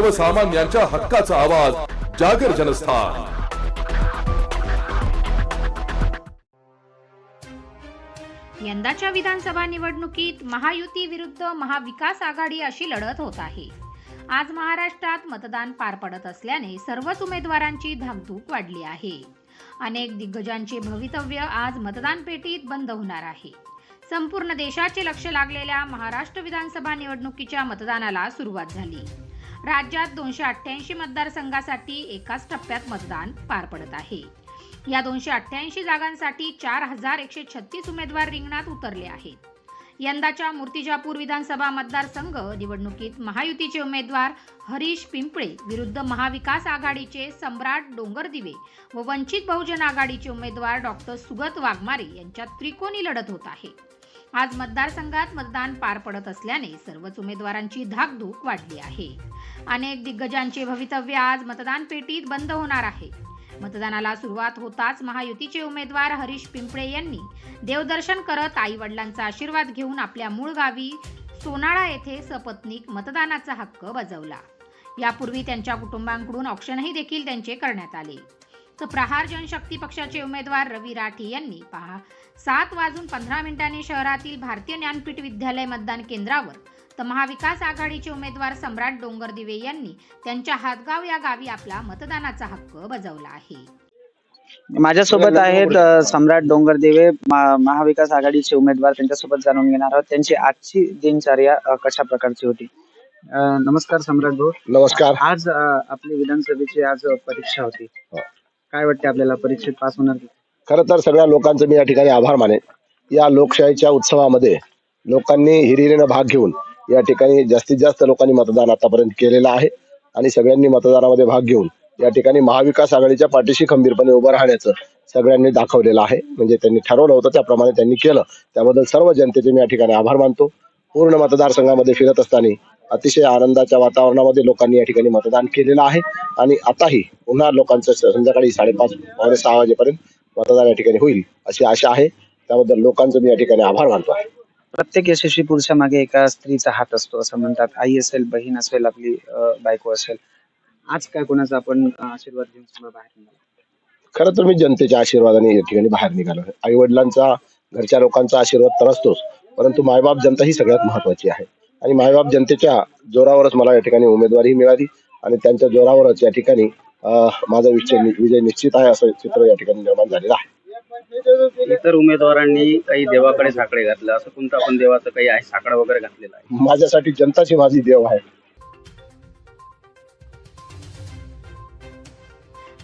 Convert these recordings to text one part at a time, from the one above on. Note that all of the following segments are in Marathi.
सर्वसामान्यांच्या हक्काचा आवाज जागर जनस्थान. यंदाच्या विधानसभा निवडणुकीत महायुती विरुद्ध महाविकास आघाडी अशी लढत होत आहे. आज महाराष्ट्रात मतदान पार पडत असल्याने सर्वच उमेदवारांची धाकधूक वाढली आहे. अनेक दिग्गजांचे भवितव्य आज मतदान पेटीत बंद होणार आहे. संपूर्ण देशाचे लक्ष लागलेल्या महाराष्ट्र विधानसभा निवडणुकीच्या मतदानाला सुरुवात झाली. राज्यात दोनशे अठ्ठ्याऐंशी मतदारसंघासाठी एकाच टप्प्यात मतदान पार पडत आहे. या दोनशे अठ्ठ्याऐंशी जागांसाठी चार हजार एकशे छत्तीस उमेदवार रिंगणात उतरले आहेत. यंदाच्या मूर्तिजापूर विधानसभा मतदारसंघ निवडणुकीत महायुतीचे उमेदवार हरीश पिंपळे विरुद्ध महाविकास आघाडीचे सम्राट डोंगरदिवे व वंचित बहुजन आघाडीचे उमेदवार डॉक्टर सुगत वाघमारे यांच्यात त्रिकोणी लढत होत आहे. आज मतदारसंघात मतदान पार पडत असल्याने सर्वच उमेदवारांची धाकधूक वाढली आहे. अनेक दिग्गजांचे भवितव्य आज मतदान पेटीत बंद होणार आहे. मतदानाला सुरुवात होताच महायुतीचे उमेदवार हरीश पिंपळे यांनी देवदर्शन करत आई वडिलांचा आशीर्वाद घेऊन आपल्या मूळ गावी सोनाळा येथे सपत्नीक मतदानाचा हक्क बजावला. यापूर्वी त्यांच्या कुटुंबांकडून ऑप्शनही देखील त्यांचे करण्यात आले. तर प्रहार जनशक्ती पक्षाचे उमेदवार रवी राठी यांनी पहा. सात वाजून पंधरा मिनिटांनी शहरातील भारतीय ज्ञानपीठ विद्यालय मतदान केंद्रावर तर महाविकास आघाडीचे उमेदवार सम्राट डोंगरदिवे यांनी त्यांच्या हातगाव या गावी आपला मतदानाचा हक्क बजावला आहे. माझ्यासोबत आहेत सम्राट डोंगरदेवे मा- महाविकास आघाडीचे उमेदवार. त्यांच्यासोबत जाणून घेणार आहोत. त्यांची आजची दिनचर्या कशा प्रकारची होती? नमस्कार सम्राट भाऊ. नमस्कार. आज आपली विधानसभेची आज परीक्षा होती. हो. काय वाटते आपल्याला परीक्षेत पास होणार? की? खरं तर सगळ्या लोकांचं मी या ठिकाणी आभार मानेन. या लोकशाहीच्या उत्सवामध्ये लोकांनी हिरिरीनं भाग घेऊन या ठिकाणी जास्तीत जास्त लोकांनी मतदान आतापर्यंत केलेलं आहे आणि सगळ्यांनी मतदानामध्ये भाग घेऊन या ठिकाणी महाविकास आघाडीच्या पाठीशी खंबीरपणे उभं राहण्याचं सगळ्यांनी दाखवलेलं आहे. म्हणजे त्यांनी ठरवलं होतं त्याप्रमाणे त्यांनी केलं. त्याबद्दल सर्व जनतेचे मी या ठिकाणी आभार मानतो. पूर्ण मतदारसंघामध्ये फिरत असताना अतिशय आनंदाच्या वातावरणामध्ये लोकांनी या ठिकाणी मतदान केलेलं आहे. आणि आताही पुन्हा लोकांचं संध्याकाळी साडेपाच पावणे सहा वाजेपर्यंत मतदान या ठिकाणी होईल अशी आशा आहे. त्याबद्दल लोकांचं मी या ठिकाणी आभार मानतो आहे. प्रत्येक यशस्वी पुरुषा मागे एका स्त्रीचा हात असतो असं म्हणतात. आई असेल बहीण असेल आपली बायको असेल. आज काय कोणाचा आपण आशीर्वाद घेऊन समोर बाहेर निघालो? खरं तर मी जनतेच्या आशीर्वादाने या ठिकाणी बाहेर निघालो आई वडिलांचा घरच्या लोकांचा आशीर्वाद तर असतोच परंतु मायबाप जनता ही सगळ्यात महत्वाची आहे. आणि मायबाप जनतेच्या जोरावरच मला या ठिकाणी उमेदवारी मिळाली आणि त्यांच्या जोरावरच या ठिकाणी माझा विजय विजय निश्चित आहे असं चित्र या ठिकाणी निर्माण झालेलं आहे. इतर उमेदवारांनी काही देवाकडे साकडे घातलं असं कोणतं आपण देवाचं काही आहे साकडा वगैरे घातलेला आहे? माझ्यासाठी जनताची माझी देव आहे.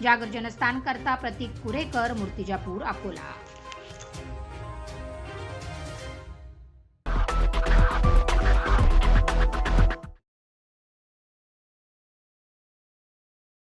जागर जनस्थान करता प्रतीक कुरेकर मूर्तिजापूर अकोला.